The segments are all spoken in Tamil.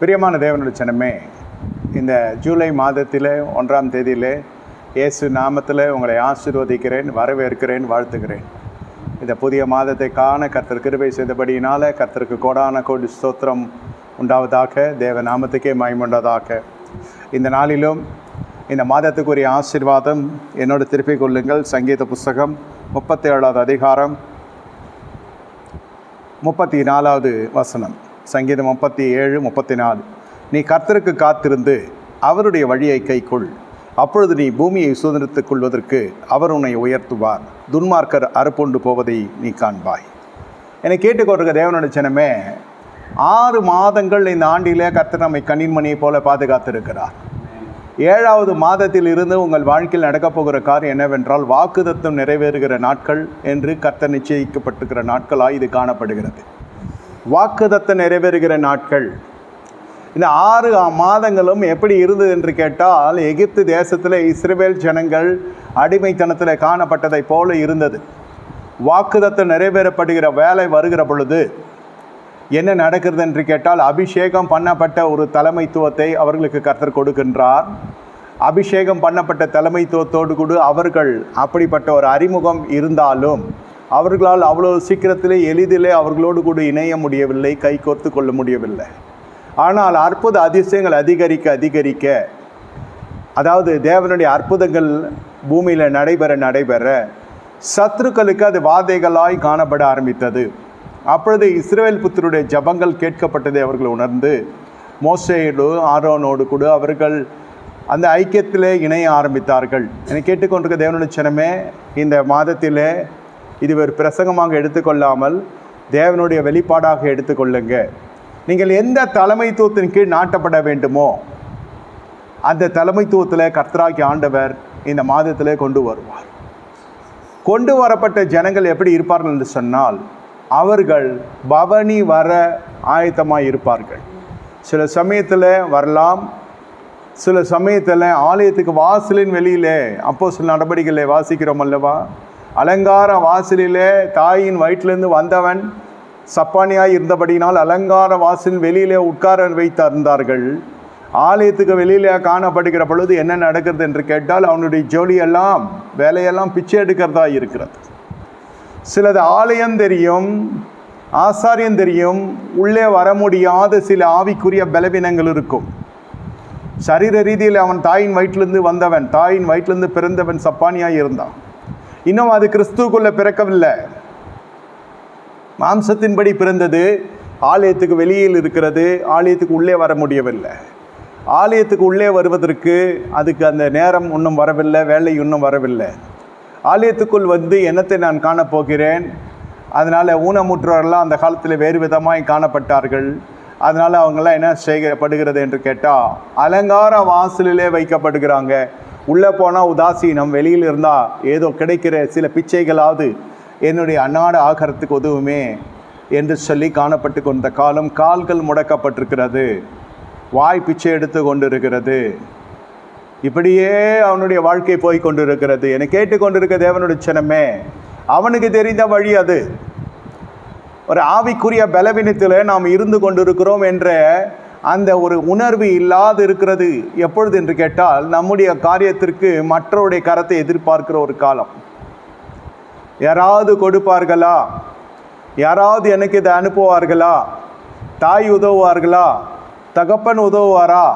பிரியமான தேவனுடைய சனமே இந்த ஜூலை மாதத்தில் ஒன்றாம் தேதியில் இயேசு நாமத்தில் உங்களை ஆசிர்வதிக்கிறேன் வரவேற்கிறேன் வாழ்த்துகிறேன். இந்த புதிய மாதத்தை காண கர்த்தர் கிருபை செய்தபடியினால் கர்த்தருக்கு கோடான கோடி ஸ்தோத்திரம் உண்டாவதாக தேவ நாமத்துக்கே மயமுண்டதாக இந்த நாளிலும் இந்த மாதத்துக்குரிய ஆசீர்வாதம் என்னோடு திருப்பிக் கொள்ளுங்கள். சங்கீத புஸ்தகம் முப்பத்தி ஏழாவது அதிகாரம் முப்பத்தி நாலாவது வசனம். சங்கீதம் முப்பத்தி ஏழு முப்பத்தி நாலு. நீ கர்த்தருக்கு காத்திருந்து அவருடைய வழியை கைக்கொள். அப்பொழுது நீ பூமியை சுதந்திரத்துக் கொள்வதற்கு அவர் உன்னை உயர்த்துவார். துன்மார்க்கர் அறுப்புண்டு போவதை நீ காண்பாய். என்னை கேட்டுக்கொண்டிருக்க தேவனுடைய சனமே ஆறு மாதங்கள் இந்த ஆண்டிலே கர்த்தர் நம்மை கண்ணின்மணியைப் போல பாதுகாத்திருக்கிறார். ஏழாவது மாதத்தில் இருந்து உங்கள் வாழ்க்கையில் நடக்கப் போகிற காரியம் என்னவென்றால் வாக்குதத்தம் நிறைவேறுகிற நாட்கள் என்று கர்த்தர் நிச்சயிக்கப்பட்டிருக்கிற நாட்களாக இது காணப்படுகிறது. வாக்குதத்தை நிறைவேறுகிற நாட்கள். இந்த ஆறு மாதங்களும் எப்படி இருந்தது என்று கேட்டால் எகிப்து தேசத்தில் இஸ்ரேல் ஜனங்கள் அடிமைத்தனத்தில் காணப்பட்டதைப் போல இருந்தது. வாக்குதத்தம் நிறைவேறப்படுகிற வேலை வருகிற பொழுது என்ன நடக்கிறது என்று கேட்டால் அபிஷேகம் பண்ணப்பட்ட ஒரு தலைமைத்துவத்தை அவர்களுக்கு கர்த்தர் கொடுக்கின்றார். அபிஷேகம் பண்ணப்பட்ட தலைமைத்துவத்தோடு கூட அவர்கள் அப்படிப்பட்ட ஒரு அறிமுகம் இருந்தாலும் அவர்களால் அவ்வளோ சீக்கிரத்திலே எளிதிலே அவர்களோடு கூட இணைய முடியவில்லை கை கோர்த்து கொள்ள முடியவில்லை. ஆனால் அற்புத அதிசயங்கள் அதிகரிக்க அதிகரிக்க அதாவது தேவனுடைய அற்புதங்கள் பூமியில் நடைபெற நடைபெற சத்துருக்களுக்கு அது வாதைகளாய் காணப்பட ஆரம்பித்தது. அப்பொழுது இஸ்ரேல் புத்தருடைய ஜபங்கள் கேட்கப்பட்டதை அவர்கள் உணர்ந்து மோசையோடு ஆரோனோடு கூட அவர்கள் அந்த ஐக்கியத்திலே இணைய ஆரம்பித்தார்கள். என்னை கேட்டுக்கொண்டிருக்க தேவனுடைய சனமே இந்த மாதத்திலே இது ஒரு பிரசங்கமாக எடுத்துக்கொள்ளாமல் தேவனுடைய வெளிப்பாடாக எடுத்துக்கொள்ளுங்க. நீங்கள் எந்த தலைமைத்துவத்தின் கீழ் நாட்டப்பட வேண்டுமோ அந்த தலைமைத்துவத்தில் கர்த்தராக்கி ஆண்டவர் இந்த மாதத்திலே கொண்டு வருவார். கொண்டு வரப்பட்ட ஜனங்கள் எப்படி இருப்பார்கள் என்று சொன்னால் அவர்கள் பவனி வர ஆயத்தமாக இருப்பார்கள். சில சமயத்தில் வரலாம் சில சமயத்தில் ஆலயத்துக்கு வாசலின் வெளியிலே அப்போ சில நடவடிக்கைகளை வாசிக்கிறோம் அல்லவா? அலங்கார வாசலிலே தாயின் வயிற்றிலிருந்து வந்தவன் சப்பானியாய் இருந்தபடியினால் அலங்கார வாசலின் வெளியிலே உட்கார வைத்திருந்தார்கள். ஆலயத்துக்கு வெளியிலே காணப்படுகிற பொழுது என்ன நடக்கிறது என்று கேட்டால் அவனுடைய ஜோலியெல்லாம் வேலையெல்லாம் பிச்சை எடுக்கிறதா இருக்கிறது. சிலது ஆலயம் தெரியும் ஆசாரியம் தெரியும் உள்ளே வர முடியாத சில ஆவிக்குரிய பலவீனங்கள் இருக்கும். சரீர ரீதியில் அவன் தாயின் வயிற்றிலிருந்து வந்தவன் தாயின் வயிற்றிலிருந்து பிறந்தவன் சப்பானியாக இருந்தான். இன்னும் அது கிறிஸ்துக்குள்ளே பிறக்கவில்லை. மாம்சத்தின்படி பிறந்தது ஆலயத்துக்கு வெளியில் இருக்கிறது ஆலயத்துக்கு உள்ளே வர முடியவில்லை. ஆலயத்துக்கு உள்ளே வருவதற்கு அதுக்கு அந்த நேரம் இன்னும் வரவில்லை வேலை இன்னும் வரவில்லை. ஆலயத்துக்குள் வந்து என்னத்தை நான் காணப்போகிறேன் அதனால் ஊனமுற்றோரெல்லாம் அந்த காலத்தில் வேறு விதமாய் காணப்பட்டார்கள். அதனால் அவங்கெல்லாம் என்ன செய்யப்படுகிறது என்று கேட்டால் அலங்கார வாசலிலே வைக்கப்படுகிறாங்க. உள்ளே போனால் உதாசீனம் வெளியில் இருந்தால் ஏதோ கிடைக்கிற சில பிச்சைகளாவது என்னுடைய அன்னாடு ஆகாரத்துக்கு உதவுமே என்று சொல்லி காணப்பட்டு கொண்ட காலம் கால்கள் முடக்கப்பட்டிருக்கிறது. வாய் பிச்சை எடுத்து கொண்டிருக்கிறது. இப்படியே அவனுடைய வாழ்க்கை போய் கொண்டிருக்கிறது. என்னை கேட்டுக்கொண்டிருக்க தேவனுடைய சினமே அவனுக்கு தெரிந்த வழி அது. ஒரு ஆவிக்குரிய பலவீனத்தில் நாம் இருந்து கொண்டிருக்கிறோம் என்ற அந்த ஒரு உணர்வு இல்லாது இருக்கிறது எப்பொழுது என்று கேட்டால் நம்முடைய காரியத்திற்கு மற்றவருடைய கரத்தை எதிர்பார்க்கிற ஒரு காலம். யாராவது கொடுப்பார்களா? யாராவது எனக்கு இதை அனுப்புவார்களா? தாய் உதவுவார்களா? தகப்பன் உதவுவாரா?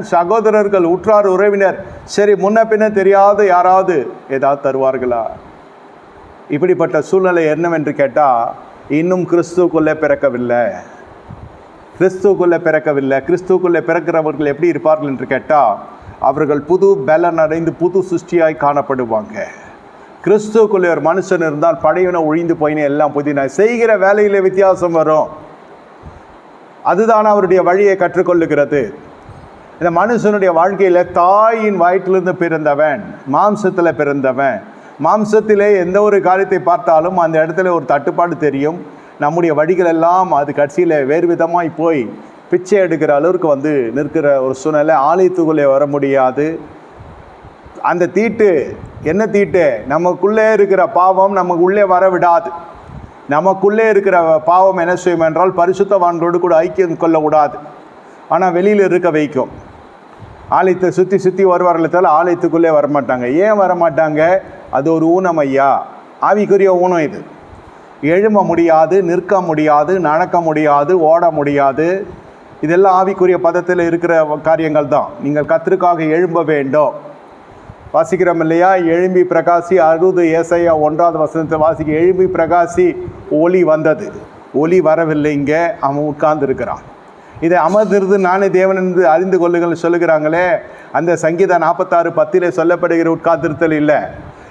சகோதரர்கள் உற்றார் உறவினர் சரி முன்ன பின்ன தெரியாத யாராவது ஏதாவது தருவார்களா? இப்படிப்பட்ட சூழ்நிலை என்னவென்று கேட்டால் இன்னும் கிறிஸ்துக்குள்ளே பிறக்கவில்லை. கிறிஸ்துக்குள்ளே பிறக்கவில்லை. கிறிஸ்துக்குள்ளே பிறக்கிறவர்கள் எப்படி இருப்பார்கள் என்று கேட்டால் அவர்கள் புது பலன் அடைந்து புது சிருஷ்டியாய் காணப்படுவாங்க. கிறிஸ்துக்குள்ளே ஒரு மனுஷன் இருந்தால் பழையன ஒழிந்து போயினே எல்லாம் புதினா. செய்கிற வேலையில் வித்தியாசம் வரும். அதுதான் அவருடைய வழியை கற்றுக்கொள்ளுகிறது. இந்த மனுஷனுடைய வாழ்க்கையில் தாயின் வயிற்றிலிருந்து பிறந்தவன் மாம்சத்தில் பிறந்தவன். மாம்சத்திலே எந்த ஒரு காரியத்தை பார்த்தாலும் அந்த இடத்துல ஒரு தட்டுப்பாடு தெரியும். நம்முடைய வழிகள் எல்லாம் அது கட்சியில் வேறு விதமாய் போய் பிச்சை எடுக்கிற அளவுக்கு வந்து நிற்கிற ஒரு சூழ்நிலை ஆலயத்துக்குள்ளே வர முடியாது. அந்த தீட்டு என்ன தீட்டு? நமக்குள்ளே இருக்கிற பாவம் நமக்கு உள்ளே வர விடாது நமக்குள்ளே இருக்கிற பாவம் என்ன செய்யும் என்றால் பரிசுத்தவான்களோடு கூட ஐக்கியம் கொள்ளக்கூடாது. ஆனால் வெளியில் இருக்க வைக்கும். ஆலயத்தை சுற்றி சுற்றி வருவார்களே தவிர ஆலயத்துக்குள்ளே வரமாட்டாங்க. ஏன் வரமாட்டாங்க? அது ஒரு ஊனம் ஐயா ஆவிக்குரிய ஊனம் இது. எழும்ப முடியாது நிற்க முடியாது நடக்க முடியாது ஓட முடியாது. இதெல்லாம் ஆவிக்குரிய பதத்தில் இருக்கிற காரியங்கள் தான். நீங்கள் கத்திற்காக எழும்ப வேண்டும். வாசிக்கிறோம் இல்லையா? எழும்பி பிரகாசி அறுபது ஏசையா ஒன்றாவது வசனத்தை வாசிக்க எழும்பி பிரகாசி ஒளி வந்தது. ஒளி வரவில்லை இங்கே அவன் உட்கார்ந்துருக்கிறான். இதை அமர்ந்திருந்து நானே தேவன் என்று அறிந்து கொள்ளுங்கள் சொல்லுகிறாங்களே அந்த சங்கீதம் நாற்பத்தாறு பத்திலே சொல்லப்படுகிற உட்கார்ந்திருத்தல் இல்லை.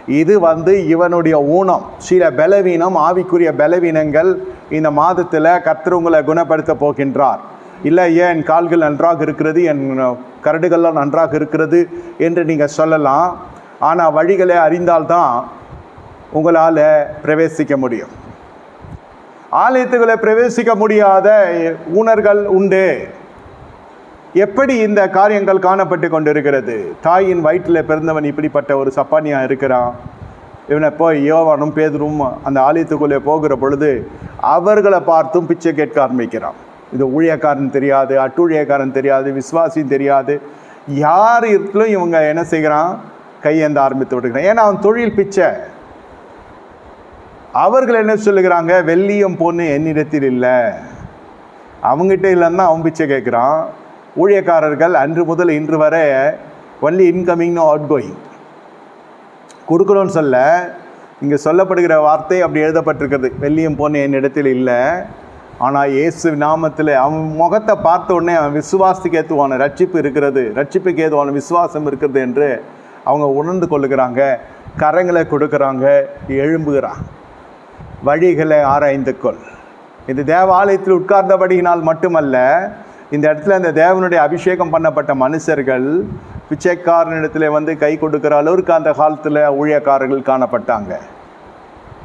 இது வந்து இவனுடைய ஊனம். சில பலவீனம் ஆவிக்குரிய பலவீனங்கள் இந்த மாதத்தில் கர்த்தர் குணப்படுத்த போகின்றார். இல்லை ஏன் என் கால்கள் நன்றாக இருக்கிறது என் கரடுகள்லாம் நன்றாக இருக்கிறது என்று நீங்கள் சொல்லலாம். ஆனால் வழிகளை அறிந்தால்தான் உங்களால் பிரவேசிக்க முடியும். ஆலயத்துக்குள்ளே பிரவேசிக்க முடியாத ஊனர்கள் உண்டு. எப்படி இந்த காரியங்கள் காணப்பட்டு கொண்டிருக்கிறது? தாயின் வயிற்றில் பிறந்தவன் இப்படிப்பட்ட ஒரு சப்பானியாக இருக்கிறான். இவனை போய் யோவானும் பேதரும் அந்த ஆலயத்துக்குள்ளே போகிற பொழுது அவர்களை பார்த்தும் பிச்சை கேட்க ஆரம்பிக்கிறான். இது ஊழியக்காரன் தெரியாது அட்டூழியக்காரன் தெரியாது விஸ்வாசியும் தெரியாது. யார் இருக்கலும் இவங்க என்ன செய்கிறான்? கையேந்த ஆரம்பித்து விட்டுக்கிறான் ஏன்னா அவன் தொழில் பிச்சை. அவர்கள் என்ன சொல்லுகிறாங்க? வெள்ளியும் பொண்ணு என்னிடத்தில் இல்லை. அவங்ககிட்ட இல்லைன்னா அவன் பிச்சை கேட்குறான். ஊழியக்காரர்கள் அன்று முதல் இன்று வரை ஒன்லி இன்கமிங் அவுட் கோயிங் கொடுக்கணும்னு சொல்ல இங்கே சொல்லப்படுகிற வார்த்தை அப்படி எழுதப்பட்டிருக்கிறது. வெள்ளியும் பொண்ணு என்னிடத்தில் இல்லை. ஆனால் இயேசு நாமத்தில் அவன் முகத்தை பார்த்த உடனே அவன் விசுவாசத்துக்கு ஏற்றுவான ரட்சிப்பு இருக்கிறது. ரட்சிப்புக்கு ஏதுவான விசுவாசம் இருக்கிறது என்று அவங்க உணர்ந்து கொள்ளுகிறாங்க. கரங்களை கொடுக்குறாங்க எழும்புகிறான். வழிகளை ஆராய்ந்து கொள். இது தேவாலயத்தில் உட்கார்ந்தபடியினால் மட்டுமல்ல இந்த இடத்துல அந்த தேவனுடைய அபிஷேகம் பண்ணப்பட்ட மனுஷர்கள் பிச்சைக்காரனிடத்தில் வந்து கை கொடுக்குற அளவுக்கு அந்த காலத்தில் ஊழியக்காரர்கள் காணப்பட்டாங்க.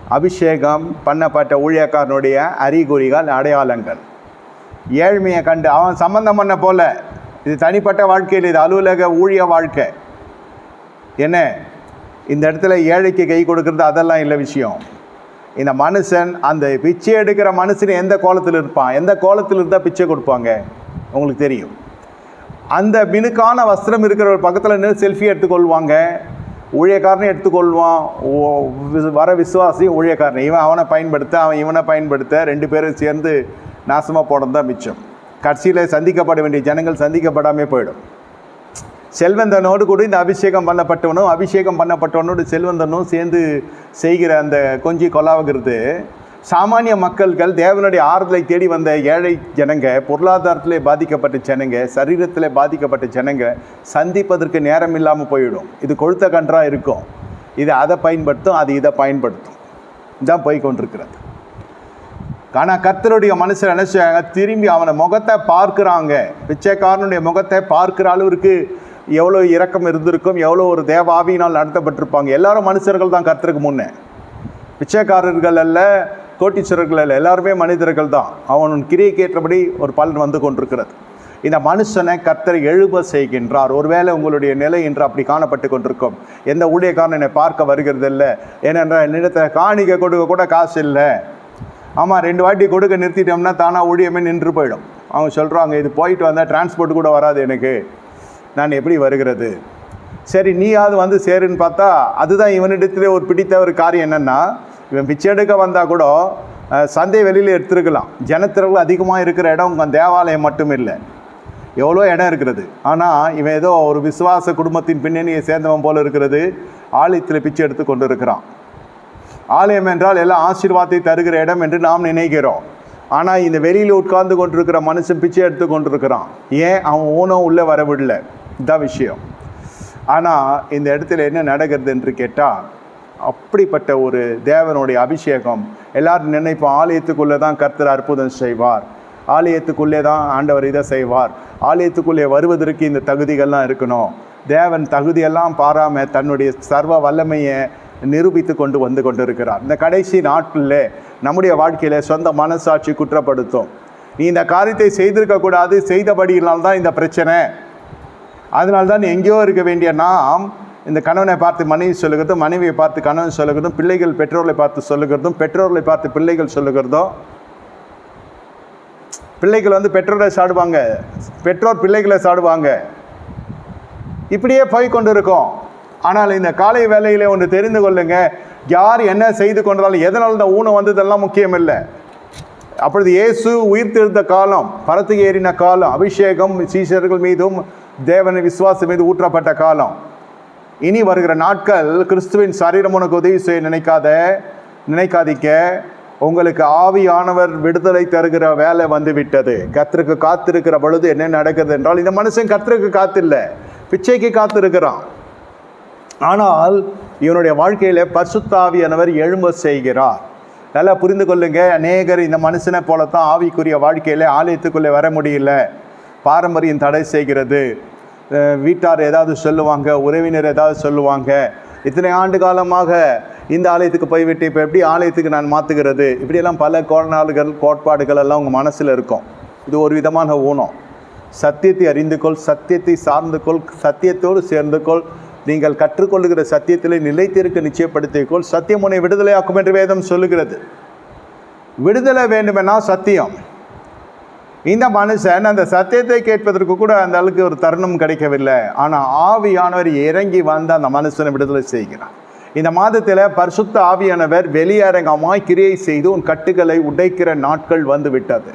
அபிஷேகம் பண்ணப்பட்ட ஊழியக்காரனுடைய அறிகுறிகள் அடையாளங்கள். ஏழ்மையை கண்டு அவன் சம்பந்தம் பண்ண போல. இது தனிப்பட்ட வாழ்க்கையில் இது அலுவலக ஊழிய வாழ்க்கை. என்ன? இந்த இடத்துல ஏழைக்கு கை கொடுக்கறது அதெல்லாம் இல்லை விஷயம். இந்த மனுஷன் அந்த பிச்சை எடுக்கிற மனுஷன் எந்த கோலத்தில் இருப்பான்? எந்த கோலத்தில் இருந்தால் பிச்சை கொடுப்பாங்க? உங்களுக்கு தெரியும். அந்த மினுக்கான வஸ்திரம் இருக்கிறவர் பக்கத்தில் நின்று செல்ஃபி எடுத்துக்கொள்வாங்க. ஊழியக்காரனே எடுத்துக்கொள்வான். வர விசுவாசி ஊழியக்காரனை. இவன் அவனை பயன்படுத்த அவன் இவனை பயன்படுத்த ரெண்டு பேரும் சேர்ந்து நாசமாக போனது தான் மிச்சம். கடைசியில் சந்திக்கப்பட வேண்டிய ஜனங்கள் சந்திக்கப்படாமே போயிடும். செல்வந்தனோடு கூட இந்த அபிஷேகம் பண்ணப்பட்டவனும் அபிஷேகம் பண்ணப்பட்டவனோடு செல்வந்தனும் சேர்ந்து செய்கிற அந்த கொஞ்சி கொலாவுகிறது. சாமானிய மக்கள்கள் தேவனுடைய ஆறுதலை தேடி வந்த ஏழை ஜனங்க பொருளாதாரத்திலே பாதிக்கப்பட்ட ஜனங்க சரீரத்தில் பாதிக்கப்பட்ட ஜனங்க சந்திப்பதற்கு நேரம் இல்லாமல் போயிடும். இது கொழுத்த கன்றாக இருக்கும். இது அதை பயன்படுத்தும் அது இதை பயன்படுத்தும். இதுதான் போய் கொண்டிருக்கிறது. ஆனால் கர்த்தருடைய மனுஷன் என்ன திரும்பி அவனை முகத்தை பார்க்குறாங்க. பிச்சைக்காரனுடைய முகத்தை பார்க்குற அளவுக்கு எவ்வளோ இரக்கம் இருந்திருக்கும் எவ்வளோ ஒரு தேவாவியினால் நடத்தப்பட்டிருப்பாங்க. எல்லாரும் மனுஷர்கள் தான் கர்த்தருக்கு முன்னே. பிச்சைக்காரர்கள் அல்ல கோட்டீஸ்வரர்கள் எல்லாருமே மனிதர்கள் தான். அவன் கிரியைக்கு ஏற்றபடி ஒரு பலன் வந்து கொண்டிருக்கிறது. இந்த மனுஷனை கர்த்தர் எழுப செய்கின்றார். ஒருவேளை உங்களுடைய நிலை என்று அப்படி காணப்பட்டு கொண்டிருக்கும். எந்த ஊழியக்காரன் என்னை பார்க்க வருகிறது இல்லை ஏனென்றால் என்னிடத்தில் காணிக்கை கொடுக்க கூட காசு இல்லை. ஆமாம் ரெண்டு வாட்டி கொடுக்க நிறுத்திட்டோம்னா தானாக ஊழியமே நின்று போயிடும். அவங்க சொல்கிறாங்க இது போயிட்டு வந்தால் டிரான்ஸ்போர்ட் கூட வராது எனக்கு. நான் எப்படி வருகிறது? சரி நீயாவது வந்து சேருன்னு பார்த்தா அதுதான் இவனிடத்திலே ஒரு பிடித்த ஒரு காரியம் என்னென்னா இவன் பிச்சை எடுக்க வந்தால் கூட சந்தை வெளியில் எடுத்துருக்கலாம். ஜனத்திரர்கள் அதிகமாக இருக்கிற இடம் உங்கள் தேவாலயம் மட்டும் இல்லை. எவ்வளோ இடம் இருக்கிறது. ஆனால் இவன் ஏதோ ஒரு விசுவாச குடும்பத்தின் பின்னணியை சேர்ந்தவன் போல இருக்கிறது. ஆலயத்தில் பிச்சை எடுத்து கொண்டு இருக்கிறான் ஆலயம் என்றால் எல்லாம் ஆசீர்வாதத்தை தருகிற இடம் என்று நாம் நினைக்கிறோம். ஆனால் இந்த வெளியில் உட்கார்ந்து கொண்டிருக்கிற மனுஷன் பிச்சை எடுத்து கொண்டிருக்கிறான். ஏன்? அவன் ஊனம் உள்ளே வரவிடல இதான் விஷயம். ஆனால் இந்த இடத்துல என்ன நடக்கிறது என்று கேட்டால் அப்படிப்பட்ட ஒரு தேவனுடைய அபிஷேகம். எல்லாரும் நினைப்போம் ஆலயத்துக்குள்ளே தான் கர்த்தர் அற்புதம் செய்வார். ஆலயத்துக்குள்ளே தான் ஆண்டவர் இதை செய்வார். ஆலயத்துக்குள்ளே வருவதற்கு இந்த தகுதிகள்லாம் இருக்கணும். தேவன் தகுதியெல்லாம் பாராம தன்னுடைய சர்வ வல்லமையை நிரூபித்து கொண்டு வந்து கொண்டிருக்கிறார். இந்த கடைசி நாட்களில் நம்முடைய வாழ்க்கையில் சொந்த மனசாட்சி குற்றப்படுத்தும். நீ இந்த காரியத்தை செய்திருக்கக்கூடாது செய்தபடியினால்தான் இந்த பிரச்சனை. அதனால்தான் எங்கேயோ இருக்க வேண்டிய நாம் இந்த கணவனை பார்த்து மனைவி சொல்லுகிறதும் மனைவியை பார்த்து கணவன் சொல்லுகிறதும் பிள்ளைகள் பெற்றோர்களை பார்த்து சொல்லுகிறதும் பெற்றோர்களை பார்த்து பிள்ளைகள் சொல்லுகிறதோ பிள்ளைகள் வந்து பெற்றோரை சாடுவாங்க. பெற்றோர் பிள்ளைகளை சாடுவாங்க. இப்படியே போய் கொண்டு இருக்கோம் ஆனால் இந்த காலை வேலையில் ஒன்று தெரிந்து கொள்ளுங்க. யார் என்ன செய்து கொண்டாலும் எதனால் இந்த ஊனம் வந்ததெல்லாம் முக்கியம் இல்லை அப்பொழுது இயேசு உயிர் உயிர்த்தெழுந்த காலம் பரத்துக்கு ஏறின காலம் அபிஷேகம் சீசர்கள் மீதும் தேவனை விசுவாசம் மீது ஊற்றப்பட்ட காலம். இனி வருகிற நாட்கள் கிறிஸ்துவின் சரீரம் உனக்கு உதவி செய்ய நினைக்காத நினைக்காதிக்க உங்களுக்கு ஆவியானவர் விடுதலை தருகிற வேலை வந்து விட்டது கர்த்தருக்கு காத்திருக்கிற பொழுது என்ன நடக்குது என்றால் இந்த மனுஷன் கத்திற்கு காத்தில்லை. பிச்சைக்கு காத்திருக்கிறான். ஆனால் இவனுடைய வாழ்க்கையில் பரிசுத்தாவியானவர் எழும்ப செய்கிறார். நல்லா புரிந்து கொள்ளுங்க அநேகர் இந்த மனுஷனை போலத்தான் ஆவிக்குரிய வாழ்க்கையில் ஆலயத்துக்குள்ளே வர முடியல. பாரம்பரியம் தடை செய்கிறது. வீட்டார் ஏதாவது சொல்லுவாங்க உறவினர் ஏதாவது சொல்லுவாங்க இத்தனை ஆண்டு காலமாக இந்த ஆலயத்துக்கு போய்விட்டு இப்போ எப்படி ஆலயத்துக்கு நான் மாற்றுகிறது இப்படியெல்லாம் பல கோணாளுகள் கோட்பாடுகள் எல்லாம் உங்கள் மனசில் இருக்கும். இது ஒரு விதமான ஊனம். சத்தியத்தை அறிந்து கொள் சத்தியத்தை சார்ந்து கொள் சத்தியத்தோடு சேர்ந்து கொள். நீங்கள் கற்றுக்கொள்ளுகிற சத்தியத்திலே நிலைத்திருக்க நிச்சயப்படுத்திக் கொள். சத்தியம் உன்னை விடுதலையாக்கும் என்று வேதம் சொல்லுகிறது. விடுதலை வேண்டுமென்னா சத்தியம். இந்த மனுஷன் அந்த சத்தியத்தை கேட்பதற்கு கூட அந்த அளவுக்கு ஒரு தருணம் கிடைக்கவில்லை. ஆனால் ஆவியானவர் இறங்கி வந்து அந்த மனுஷனை விடுதலை செய்கிறார். இந்த மாதத்தில் பரிசுத்த ஆவியானவர் வெளியரங்கமாய் கிரியை செய்து உன் கட்டுகளை உடைக்கிற நாட்கள் வந்து விட்டது.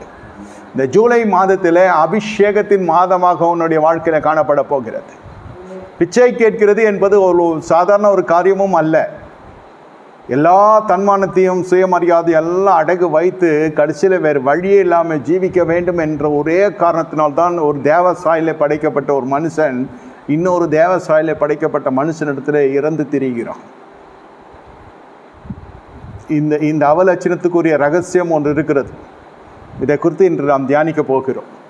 இந்த ஜூலை மாதத்தில் அபிஷேகத்தின் மாதமாக உன்னுடைய வாழ்க்கையில் காணப்பட போகிறது. பிச்சை கேட்கிறது என்பது ஒரு சாதாரண ஒரு காரியமும் அல்ல. எல்லா தன்மானத்தையும் சுயமரியாதை எல்லாம் அடகு வைத்து கடைசியில் வேறு வழியே இல்லாமல் ஜீவிக்க வேண்டும் என்ற ஒரே காரணத்தினால்தான் ஒரு தேவசாயிலே படைக்கப்பட்ட ஒரு மனுஷன் இன்னொரு தேவசாயிலே படைக்கப்பட்ட மனுஷனிடத்தில் இறந்து திரிகிறான். இந்த இந்த அவலட்சணத்துக்குரிய ரகசியம் ஒன்று இருக்கிறது. இதை குறித்து இன்று நாம் தியானிக்க போகிறோம்.